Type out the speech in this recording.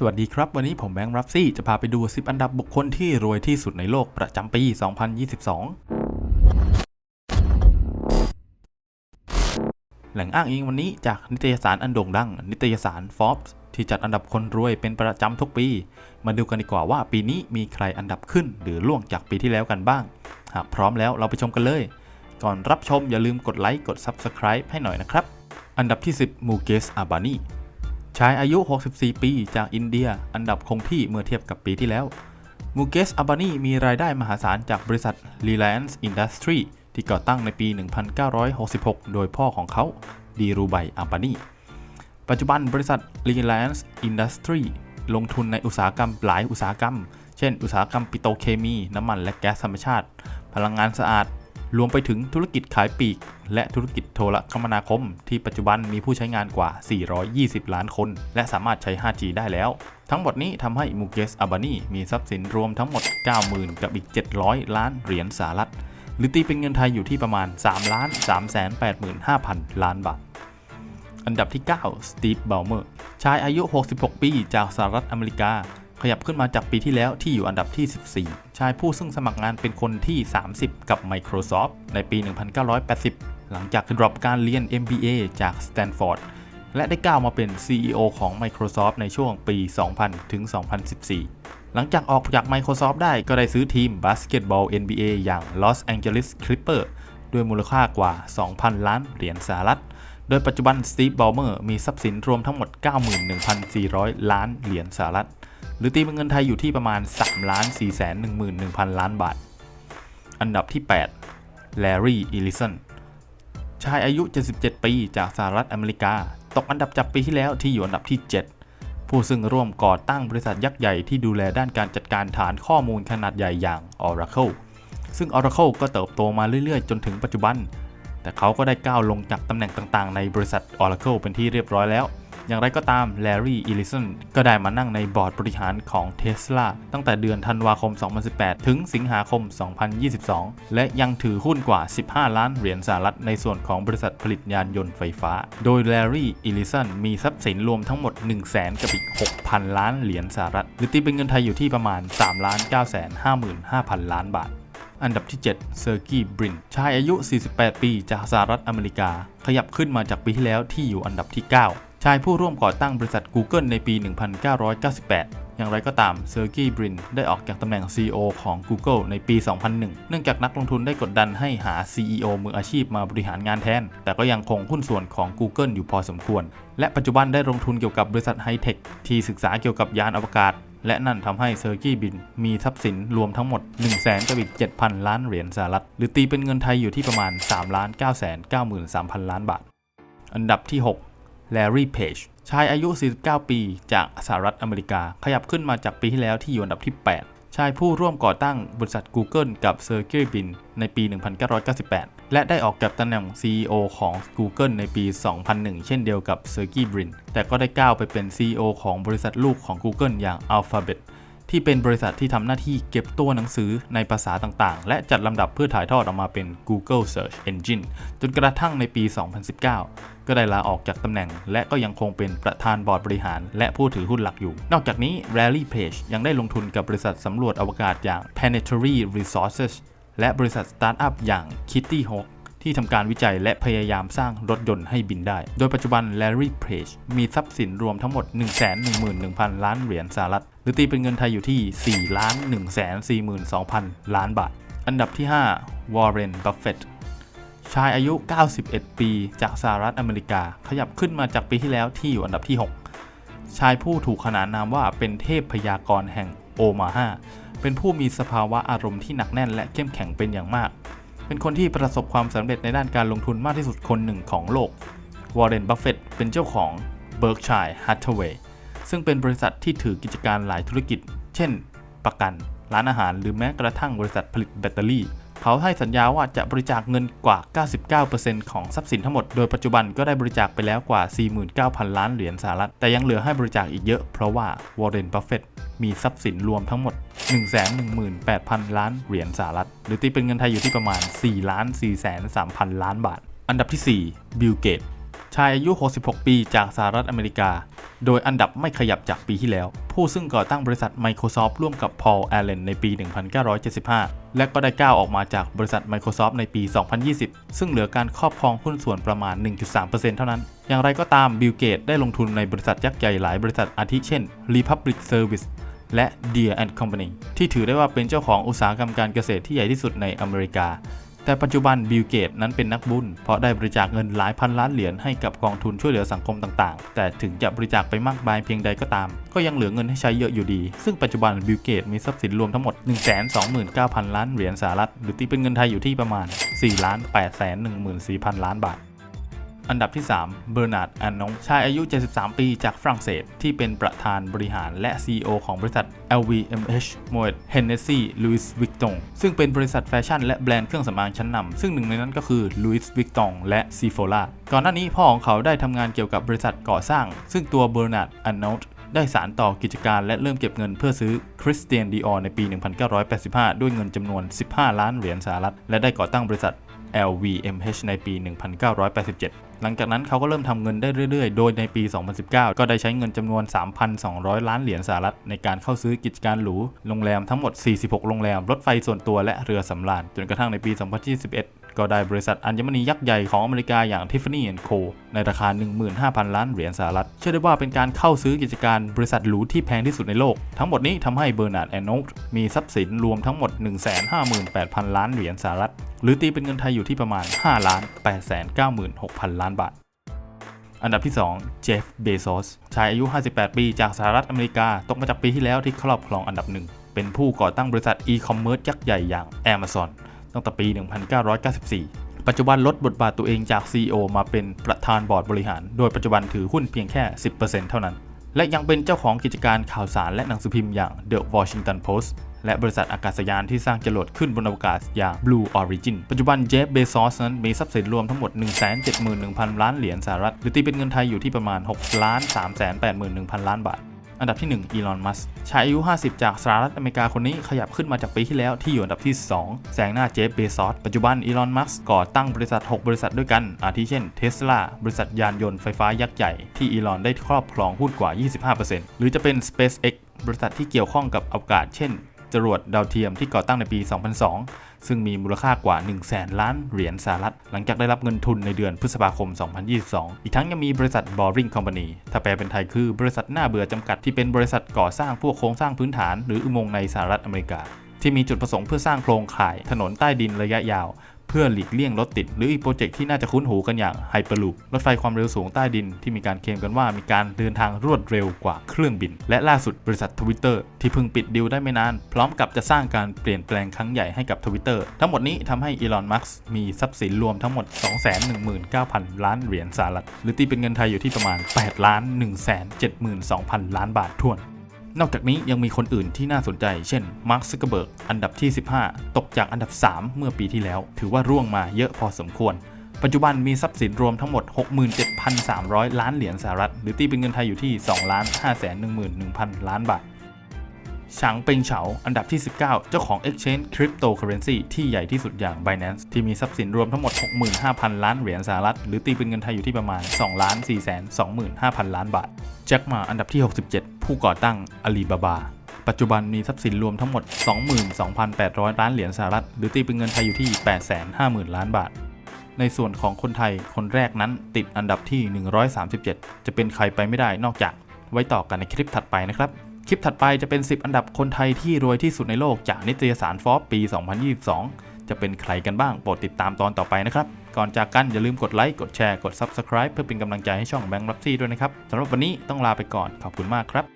สวัสดีครับ วันนี้ผมแบงค์รับซี่จะพาไปดู 10 อันดับบุคคลที่รวยที่สุดในโลกประจำปี 2022 แหล่งอ้างอิงวันนี้จากนิตยสารอันโด่งดัง นิตยสาร Forbes ที่จัดอันดับคนรวยเป็นประจำทุกปี มาดูกันดีกว่าว่าปีนี้มีใครอันดับขึ้น หรือล่วงจากปีที่แล้วกันบ้าง หากพร้อมแล้วเราไปชมกันเลย ก่อนรับชมอย่าลืมกดไลค์กด Subscribe ให้หน่อยนะครับ อันดับที่ 10 มูเกสอาบานี ชายอายุ 64 ปีจากอินเดีย อันดับคงที่เมื่อเทียบกับปีที่แล้ว มูเกสอาบานีมีรายได้มหาศาลจากบริษัท Reliance Industry ที่ก่อตั้งในปี 1966 โดยพ่อของเขา ดีรูไบอาบานี ปัจจุบันบริษัท Reliance Industry ลงทุนในอุตสาหกรรมหลายอุตสาหกรรม เช่น อุตสาหกรรมปิโตเคมี น้ำมันและแก๊สธรรมชาติ พลังงานสะอาด รวมไปถึงธุรกิจขายปลีก และธุรกิจโทรคมนาคม ที่ปัจจุบันมีผู้ใช้งานกว่า 420 ล้านคน และสามารถใช้ 5G ได้แล้ว ทั้งหมดนี้ทำให้มูเกสอาบานีมีทรัพย์สินรวมทั้งหมด 90,000 กับอีก 700 ล้านเหรียญสหรัฐ หรือตีเป็นเงินไทยอยู่ที่ประมาณ 3 ล้าน 385,000 ล้านบาทอันดับที่ 9 สตีฟ เบลเมอร์ ชายอายุ 66 ปี จากสหรัฐอเมริกา ยับขึ้นมาจากปีที่แล้วที่อยู่อันดับที่ 14 ชายผู้ซึ่งสมัครงานเป็นคนที่ 30 กับ Microsoft ในปี 1980 หลังจากดรอปการเรียน MBA จาก Stanford และได้ก้าวมาเป็น CEO ของ Microsoft ในช่วงปี 2000 ถึง 2014 หลังจากออกจาก Microsoft ได้ก็ได้ซื้อทีมบาสเกตบอล NBA อย่าง Los Angeles Clippers ด้วยมูลค่ากว่า 2,000 ล้านเหรียญสหรัฐ โดยปัจจุบันสตีฟบอลเมอร์มีทรัพย์สินรวมทั้งหมด 91,400 ล้านเหรียญสหรัฐ หรือตีเป็นเงินไทยอยู่ที่ประมาณ3ล้าน4 1 1 0 0 0ล้านบาท อันดับที่8แลรี่อิลิสันชายอายุ 77 ปี จากสหรัฐอเมริกา ตกอันดับจากปีที่แล้วที่อยู่อันดับที่ 7 ผู้ซึ่งร่วมก่อตั้งบริษัทยักษ์ใหญ่ที่ดูแลด้านการจัดการฐานข้อมูลขนาดใหญ่อย่าง Oracle ซึ่ง Oracle ก็เติบโตมาเรื่อยๆ จนถึงปัจจุบัน แต่เขาก็ได้ก้าวลงจากตำแหน่งต่างๆ ในบริษัท Oracle เป็นที่เรียบร้อยแล้ว อย่างไรก็ตาม แลรี่ อิลิสันก็ได้มานั่งในบอร์ดบริหารของ Tesla ตั้งแต่เดือนธันวาคม 2018 ถึงสิงหาคม 2022 และยังถือหุ้นกว่า 15 ล้านเหรียญสหรัฐในส่วนของบริษัทผลิตยานยนต์ไฟฟ้า โดยแลรี่ อิลิสันมีทรัพย์สินรวมทั้งหมด 1 0 0 0 0แสนกับอีก 6,000 ล้านเหรียญสหรัฐ หรือตีเป็นเงินไทยอยู่ที่ประมาณ3 9 5 5 0 0 0 ล้านบาทอันดับที่ 7 เซอร์กี้ บริน ชายอายุ 48 ปี จากสหรัฐอเมริกา ขยับขึ้นมาจากปีที่แล้วที่อยู่อันดับที่ 9 ชายผู้ร่วมก่อตั้งบริษัท Google ในปี 1998 อย่างไรก็ตามเซอร์กี้บรินได้ออกจากตำแหน่ง CEO ของ Google ในปี 2001 เนื่องจากนักลงทุนได้กดดันให้หา CEO มืออาชีพมาบริหารงานแทน แต่ก็ยังคงหุ้นส่วนของ Google อยู่พอสมควร และปัจจุบันได้ลงทุนเกี่ยวกับบริษัทไฮเทคที่ศึกษาเกี่ยวกับยานอวกาศและนั่นทำให้เซอร์กี้บินมีทรัพย์สินรวมทั้งหมด 1 0 0 0 0 0กับอีก7,000 ล้านเหรียญสหรัฐ หรือตีเป็นเงินไทยอยู่ที่ประมาณ3 9 9 3 0 0 0 ล้านบาท อันดับที่ 6 แลรี่เพจชายอายุ 49 ปีจากสหรัฐอเมริกา ขยับขึ้นมาจากปีที่แล้วที่อยู่อันดับที่ 8 ชายผู้ร่วมก่อตั้งบริษัท Google กับเซอร์เกย์บินในปี 1998 และได้ออกจากตำแหน่ง CEO ของ Google ในปี 2001 เช่นเดียวกับเซอร์กีบรินแต่ก็ได้ก้าวไปเป็น CEO ของบริษัทลูกของ Google อย่าง Alphabet ที่เป็นบริษัทที่ทำหน้าที่เก็บตัวหนังสือในภาษาต่างๆ และจัดลำดับเพื่อถ่ายทอดออกมาเป็น Google Search Engine จนกระทั่งในปี 2019 ก็ได้ลาออกจากตำแหน่ง และก็ยังคงเป็นประธานบอร์ดบริหาร และผู้ถือหุ้นหลักอยู่ นอกจากนี้ Rally Page ยังได้ลงทุนกับบริษัทสำรวจอวกาศอย่าง Planetary Resources และบริษัทสตาร์ทอัพอย่าง Kitty Hawk ที่ทำการวิจัยและพยายามสร้างรถยนต์ให้บินได้ โดยปัจจุบัน Larry Page มีทรัพย์สินรวมทั้งหมด 111,000 ล้านเหรียญสหรัฐ หรือตีเป็นเงินไทยอยู่ที่ 4,142,000 ล้านบาท อันดับที่ 5 Warren Buffett ชายอายุ 91 ปีจากสหรัฐอเมริกา ขยับขึ้นมาจากปีที่แล้วที่อยู่อันดับที่ 6 ชายผู้ถูกขนานนามว่าเป็นเทพพยากรแห่งโอมาฮาเป็นผู้มีสภาวะอารมณ์ที่หนักแน่นและเข้มแข็งเป็นอย่างมาก เป็นคนที่ประสบความสำเร็จในด้านการลงทุนมากที่สุดคนหนึ่งของโลก วอร์เรน บัฟเฟตเป็นเจ้าของ Berkshire Hathaway ซึ่งเป็นบริษัทที่ถือกิจการหลายธุรกิจ เช่น ประกัน ร้านอาหาร หรือแม้กระทั่งบริษัทผลิตแบตเตอรี่ เขาให้สัญญาว่าจะบริจาคเงินกว่า 99%ของทรัพย์สินทั้งหมด โดยปัจจุบันก็ได้บริจาคไปแล้วกว่า 49,000 ล้านเหรียญสหรัฐ แต่ยังเหลือให้บริจาคอีกเยอะ เพราะว่าวอร์เรน บัฟเฟตมีทรัพย์สินรวมทั้งหมด 118,000 ล้านเหรียญสหรัฐ หรือตีเป็นเงินไทยอยู่ที่ประมาณ 4 ล้าน4 3 0 0 ล้านบาท อันดับที่ 4 บิล เกต ชายอายุ 66 ปีจากสหรัฐอเมริกา โดยอันดับไม่ขยับจากปีที่แล้ว ผู้ซึ่งก่อตั้งบริษัท Microsoft ร่วมกับ Paul Allen ในปี 1975 และก็ได้ก้าวออกมาจากบริษัท Microsoft ในปี 2020 ซึ่งเหลือการครอบครองหุ้นส่วนประมาณ 1.3%เท่านั้น อย่างไรก็ตามบิลเกตได้ลงทุนในบริษัทยักษ์ใหญ่หลายบริษัทอาทิเช่น Republic Service และ Deere Company ที่ถือได้ว่าเป็นเจ้าของอุตสาหกรรมการเกษตรที่ใหญ่ที่สุดในอเมริกา แต่ปัจจุบันบิลเกตนั้นเป็นนักบุญ เพราะได้บริจาคเงินหลายพันล้านเหรียญให้กับกองทุนช่วยเหลือสังคมต่างๆ แต่ถึงจะบริจาคไปมากมายเพียงใดก็ตาม ก็ยังเหลือเงินให้ใช้เยอะอยู่ดี ซึ่งปัจจุบันบิลเกตมีทรัพย์สินรวมทั้งหมด 129,000 ล้านเหรียญสหรัฐ หรือตีเป็นเงินไทยอยู่ที่ประมาณ4ล้าน8 1 4 0 0 0 ล้านบาท อันดับที่ 3 เบอร์นาร์ดแอนนงชายอายุ 73 ปีจากฝรั่งเศส ที่เป็นประธานบริหารและ CEO ของบริษัท LVMH Moet Hennessy Louis Vuitton ซึ่งเป็นบริษัทแฟชั่นและแบรนด์เครื่องสำอางชั้นนำซึ่งหนึ่งในนั้นก็คือ Louis Vuitton และ Sephora ก่อนหน้านี้พ่อของเขาได้ทำงานเกี่ยวกับบริษัทก่อสร้าง ซึ่งตัวเบอร์นาร์ดแอนนงได้สารต่อกิจการและเริ่มเก็บเงินเพื่อซื้อคริสเตียนดีออในปี 1985 ด้วยเงินจำนวน 15 ล้านเหรียญสหรัฐ และได้ก่อตั้งบริษัท LVMH ในปี 1987 หลังจากนั้นเขาก็เริ่มทำเงินได้เรื่อยๆ โดยในปี 2019 ก็ได้ใช้เงินจำนวน 3,200 ล้านเหรียญสหรัฐในการเข้าซื้อกิจการหรู โรงแรมทั้งหมด 46 โรงแรม รถไฟส่วนตัวและเรือสำราญ จนกระทั่งในปี 2021 ก็ได้บริษัทอัญมณียักษ์ใหญ่ของอเมริกาอย่าง Tiffany Co ในราคา 15,000 ล้านเหรียญสหรัฐ เชื่อได้ว่าเป็นการเข้าซื้อกิจการบริษัทหรูที่แพงที่สุดในโลก ทั้งหมดนี้ทำให้เบอร์นาร์ดแอนโนกมีทรัพย์สินรวมทั้งหมด 158,000 ล้านเหรียญสหรัฐ หรือตีเป็นเงินไทยอยู่ที่ประมาณ5ล้าน896,000ล้านบาท อันดับที่ 2 เจฟ เบโซส ชายอายุ 58 ปี จากสหรัฐอเมริกา ตกมาจากปีที่แล้วที่ครอบครองอันดับหนึ่ง เป็นผู้ก่อตั้งบริษัทอีคอมเมิร์ซยักษ์ใหญ่อย่าง Amazon ตั้งแต่ปี 1994 ปัจจุบันลดบทบาทตัวเองจาก CEO มาเป็นประธานบอร์ดบริหาร โดยปัจจุบันถือหุ้นเพียงแค่ 10%เท่านั้น และยังเป็นเจ้าของกิจการข่าวสารและหนังสือพิมพ์อย่าง The Washington Post และบริษัทอากาศยานที่สร้างจรวดขึ้นบนอวกาศอย่าง Blue Origin ปัจจุบันเจฟเบซอสนั้นมีทรัพย์สินรวมทั้งหมด 171,000 ล้านเหรียญสหรัฐ หรือตีเป็นเงินไทยอยู่ที่ประมาณ6ล้าน381,000 ล้านบาทอันดับที่ 1 อีลอน มัสชายอายุ 50 จากสหรัฐอเมริกาคนนี้ขยับขึ้นมาจากปีที่แล้วที่อยู่อันดับที่ 2 แซงหน้าเจฟ เบซอส ปัจจุบัน อีลอน มัสก่อตั้งบริษัท 6 บริษัทด้วยกัน อาทิเช่น เทสลา บริษัทยานยนต์ไฟฟ้ายักษ์ใหญ่ ที่อีลอนได้ครอบครองหุ้นกว่า 25%หรือจะเป็น SpaceX บริษัทที่เกี่ยวข้องกับอวกาศ เช่น จรวดดาวเทียมที่ก่อตั้งในปี 2002 ซึ่งมีมูลค่ากว่า 1 0 0 0 0แสนล้านเหรียญสหรัฐ หลังจากได้รับเงินทุนในเดือนพฤษภาคม 2022 อีกทั้งยังมีบริษัท Boring Company ถ้าแปลเป็นไทยคือบริษัทหน้าเบื่อจำกัดที่เป็นบริษัทก่อสร้างพวกโครงสร้างพื้นฐานหรืออุโมงค์ในสหรัฐอเมริกาที่มีจุดประสงค์เพื่อสร้างโครงข่ายถนนใต้ดินระยะยาว เพื่อหลีกเลี่ยงรถติด หรืออีกโปรเจกต์ที่น่าจะคุ้นหูกันอย่าง Hyperloop รถไฟความเร็วสูงใต้ดินที่มีการเคลมกันว่ามีการเดินทางรวดเร็วกว่าเครื่องบิน และล่าสุดบริษัท Twitter ที่เพิ่งปิดดีลได้ไม่นาน พร้อมกับจะสร้างการเปลี่ยนแปลงครั้งใหญ่ให้กับ Twitter ทั้งหมดนี้ทำให้อีลอนมัสก์มีทรัพย์สินรวมทั้งหมด 219,000 ล้านเหรียญสหรัฐหรือตีเป็นเงินไทยอยู่ที่ประมาณ 8 ล้าน 172,000 ล้านบาทถ้วน นอกจากนี้ยังมีคนอื่นที่น่าสนใจ เช่น มาร์คซักเกอร์เบิร์ก อันดับที่ 15 ตกจากอันดับ 3 เมื่อปีที่แล้ว ถือว่าร่วงมาเยอะพอสมควร ปัจจุบันมีทรัพย์สินรวมทั้งหมด 67,300 ล้านเหรียญสหรัฐ หรือตีเป็นเงินไทยอยู่ที่2ล้าน511,000 ล้านบาท ฉางเป็งเฉา อันดับที่ 19 เจ้าของ Exchange Cryptocurrency ที่ใหญ่ที่สุดอย่าง Binance ที่มีทรัพย์สินรวมทั้งหมด 65,000 ล้านเหรียญสหรัฐ หรือตีเป็นเงินไทยอยู่ที่ประมาณ 2 ล้าน425,000 ล้านบาท แจ็คมาอันดับที่ 67 ผู้ก่อตั้ง Alibaba ปัจจุบันมีทรัพย์สินรวมทั้งหมด 22,800 ล้านเหรียญสหรัฐ หรือตีเป็นเงินไทยอยู่ที่ 850,000 ล้านบาท ในส่วนของคนไทยคนแรกนั้นติดอันดับที่ 137 จะเป็นใครไปไม่ได้นอกจาก ไว้ต่อกันในคลิปถัดไปนะครับ คลิปถัดไปจะเป็น 10 อันดับคนไทยที่รวยที่สุดในโลกจากนิตยสารฟอสปี 2022 จะเป็นใครกันบ้างโปรดติดตามตอนต่อไปนะครับ ก่อนจากกันอย่าลืมกดไลค์ กดแชร์ กด Subscribe เพื่อเป็นกำลังใจให้ช่องแบงค์รับซี่ด้วยนะครับสำหรับวันนี้ต้องลาไปก่อนขอบคุณมากครับ